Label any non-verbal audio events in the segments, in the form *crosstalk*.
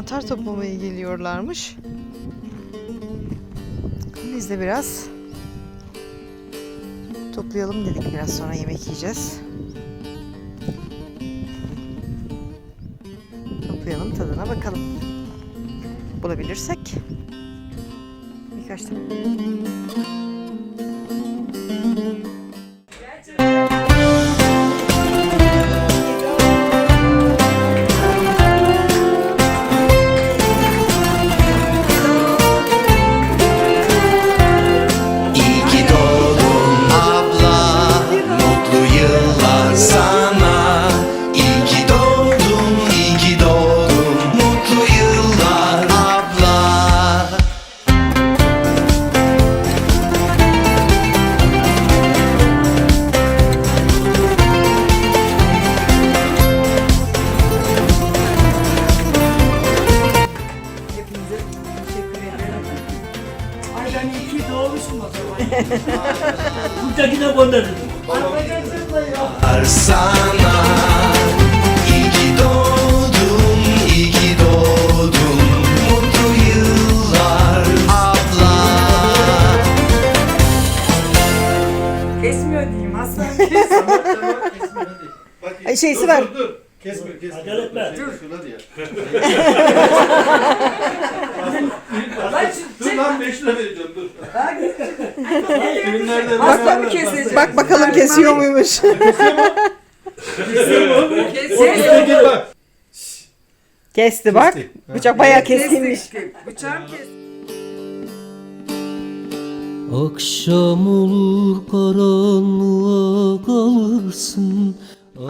mantar toplamaya geliyorlarmış. Biz de biraz toplayalım dedik. Biraz sonra yemek yiyeceğiz. Toplayalım tadına bakalım. Bulabilirsek. Birkaç tane. Zaman. Buradakine gönderdim. sana İyi ki doğdun, iyi ki doğdun Mutlu yıllar abla Kesmiyor diyeyim Hasan. *laughs* Ay, şeysi var. Dur dur. Kesme kesme. Acele etme. Dur. Şuna diye. Lan Dur lan 5 lira vereceğim Ürünlerden Hasan mı kesecek? Bak bakalım kesiyor muymuş. *laughs* Gel bak. Kesti bak. Kesti. Bıçak bayağı keskinmiş. Bıçağım kes. Akşam olur karanlığa kalırsın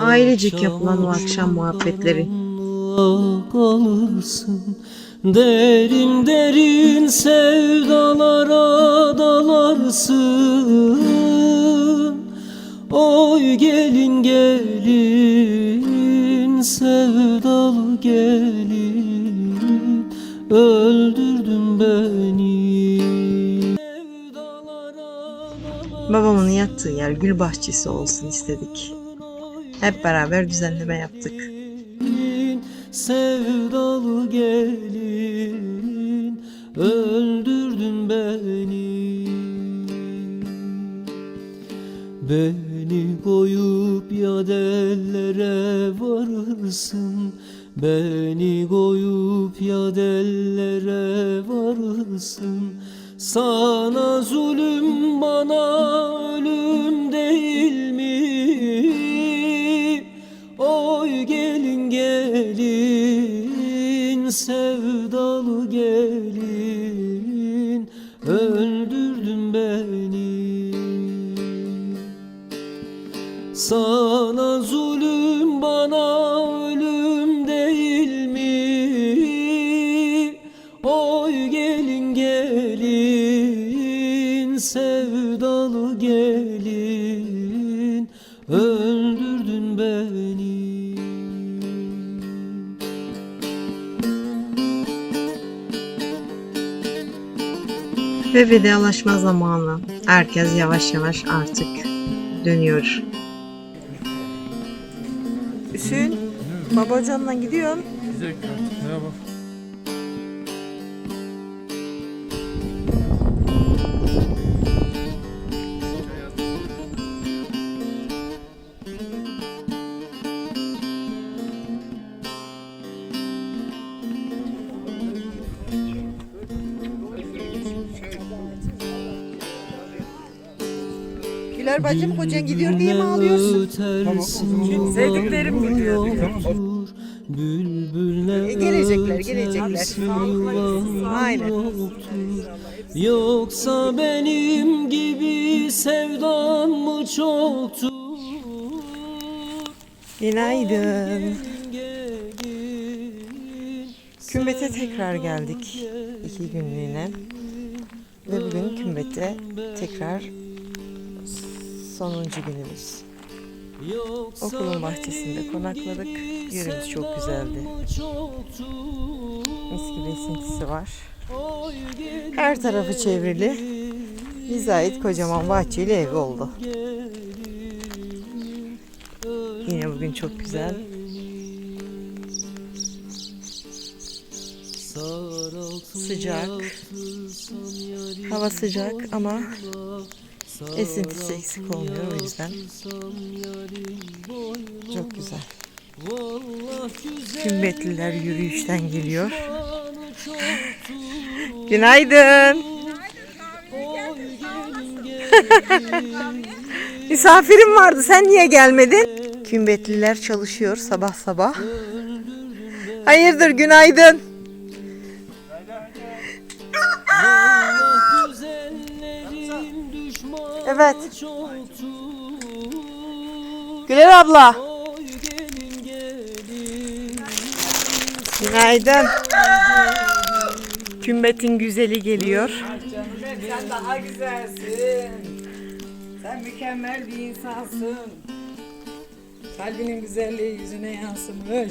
Ailecek yapılan o akşam muhabbetleri. Karanlığa kalırsın Derin derin sevdalara dalarsın Oy gelin gelin sevdalı gelin Öldürdün beni Babamın yattığı yer gül bahçesi olsun istedik. Hep beraber düzenleme yaptık. Sevdalı gelin öldürdün beni. Beni koyup ya dellere varırsın. Beni koyup ya dellere varırsın. Sana zulüm bana Sana zulüm bana ölüm değil mi Oy gelin gelin sevdalı gelin öldürdün beni Ve vedalaşma zamanı. Herkes yavaş yavaş artık dönüyor. Hüsün, babacanla gidiyorsun. Güler bacım kocan gidiyor diye mi ağlıyorsun? Sevdiklerim gidiyor. Bülbüller E, gelecekler, gelecekler. Aynen. Yoksa benim gibi sevdan mı çoktur? Günaydın. Kümbete tekrar geldik. iki günlüğüne. Ve bugün kümbette tekrar sonuncu günümüz. Okulun bahçesinde konakladık. Yerimiz çok güzeldi. Mis gibi esintisi var. Her tarafı çevrili. Bize ait kocaman bahçeli ev oldu. Yine bugün çok güzel. Sıcak. Hava sıcak ama esintisi eksik olmuyor o yüzden. Çok güzel. Kümbetliler yürüyüşten geliyor. Günaydın. *laughs* Misafirim vardı. Sen niye gelmedin? Kümbetliler çalışıyor sabah sabah. Hayırdır günaydın. Evet. Güler abla. Günaydın. Kümbetin güzeli geliyor. Sen daha güzelsin. Sen mükemmel bir insansın. Kalbinin güzelliği yüzüne yansımış. Ay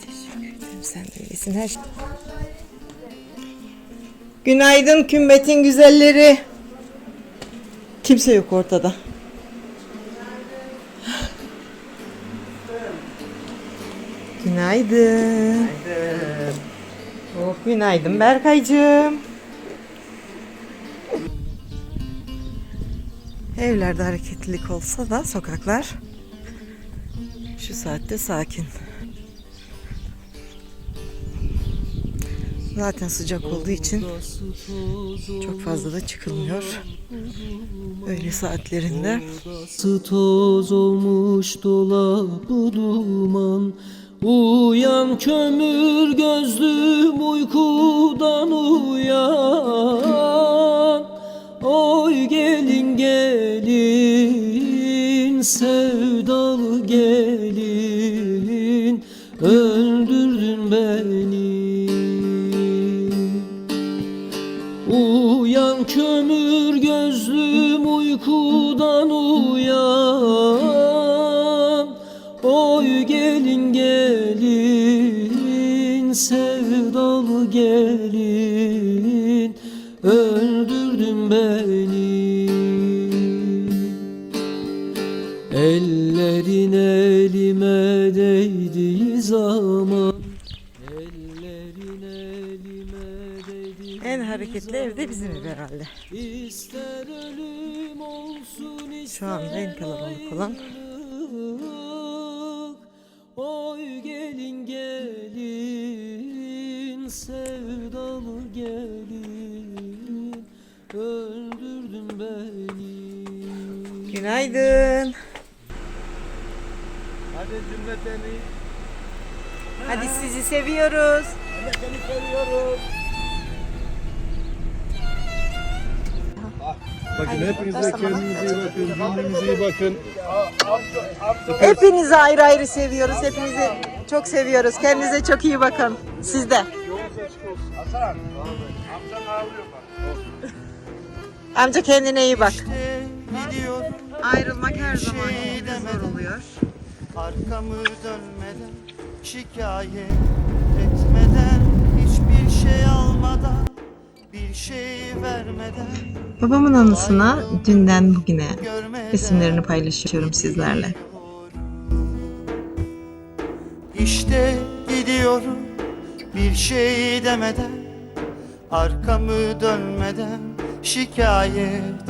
teşekkür ederim. Sen de iyisin her şey. Günaydın kümbetin güzelleri. Kimse yok ortada. Günaydın. Oh, günaydın Berkaycığım. Evlerde hareketlilik olsa da sokaklar şu saatte sakin. Zaten sıcak olduğu için çok fazla da çıkılmıyor. Öğle saatlerinde. Toz olmuş dolabı duman Uyan kömür gözlüm uykudan uyan Oy gelin gelin sevdalı gelin Öldürdün sevdalı gelin Öldürdün beni Ellerin elime değdiği zaman Ellerin elime değdiği En hareketli evde bizim ev herhalde. İster ölüm olsun ister Şu anda en kalabalık olan. Günaydın. Hadi cümleteni. Hadi sizi seviyoruz. Seni seviyoruz. Bakın hepinize kendinize iyi bakın, kendinize iyi bakın. Hepinizi ayrı ayrı seviyoruz. Hepinizi çok seviyoruz. Kendinize çok iyi bakın. Siz de. Amca kendine iyi bak. Gidiyorum Ayrılmak her zaman şey zor oluyor. arkamı dönmeden Şikayet etmeden Hiçbir şey almadan Bir şey vermeden Babamın anısına dünden bugüne resimlerini paylaşıyorum sizlerle. İşte gidiyorum bir şey demeden Arkamı dönmeden şikayet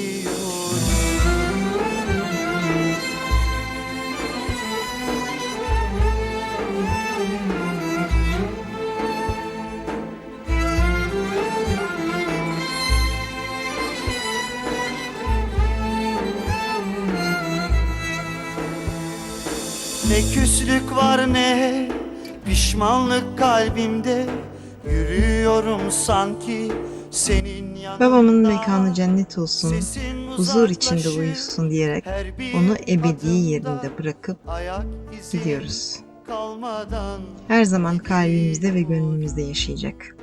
Ne küslük var ne? Pişmanlık kalbimde. Yürüyorum sanki senin yanında. Babamın mekanı cennet olsun, huzur içinde uyusun diyerek onu ebedi yerinde bırakıp gidiyoruz. kalmadan Her zaman kalbimizde ve gönlümüzde yaşayacak.